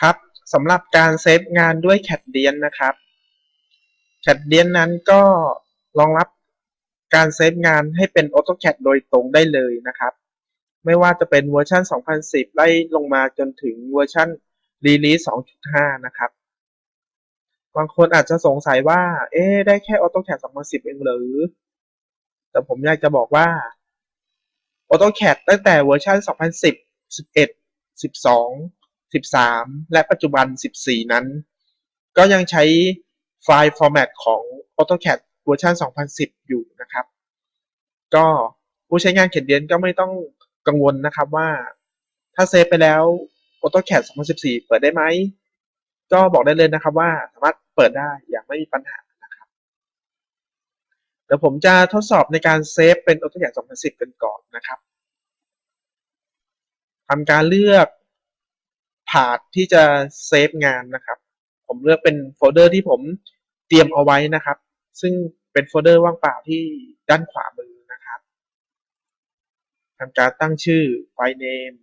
ครับสำหรับการเซฟงานด้วย Cadence นนะครับ Cadence นั้นก็รองรับการเซฟงานให้เป็น AutoCAD โดยตรงได้เลยนะครับ ไม่ว่าจะเป็นเวอร์ชัน2010 ไล่ลงมาจนถึงเวอร์ชัน Release 2.5 นะครับ บางคนอาจจะสงสัยว่า เอ๊ได้แค่ AutoCAD 2010 เองหรือ แต่ผมอยากจะบอกว่า AutoCAD ตั้งแต่เวอร์ชัน2010 11 12 13 และปัจจุบัน 14 นั้น ก็ยังใช้ไฟล์ฟอร์แมตของ AutoCAD เวอร์ชัน2010 อยู่นะครับ ก็ผู้ใช้งานเขียนเดียนก็ไม่ต้องกังวลนะครับว่าถ้าเซฟไปแล้ว AutoCAD 2014 เปิดได้ไหม ก็บอกได้เลยนะครับว่าสามารถเปิดได้อย่างไม่มีปัญหานะครับ เดี๋ยวผมจะทดสอบในการเซฟเป็น AutoCAD 2010 กันก่อนนะครับทำการเลือก พาธที่จะเซฟงานนะครับ ผมเลือกเป็นโฟลเดอร์ที่ผมเตรียมเอาไว้นะครับ ซึ่งเป็นโฟลเดอร์ว่างเปล่าที่ด้านขวามือนะครับทำการตั้งชื่อไฟล์ name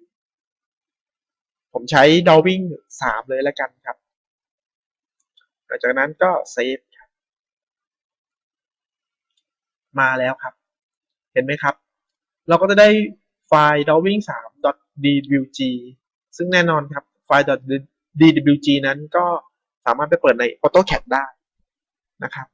ผมใช้ drawing 3เลยแล้วกันครับ หลังจากนั้นก็เซฟครับ มาแล้วครับ เห็นไหมครับ เราก็จะได้ไฟล์ drawing 3 .dwg ซึ่งแน่นอนครับ ไฟล์ .dwg นั้นก็สามารถไปเปิดใน AutoCAD ได้นะครับ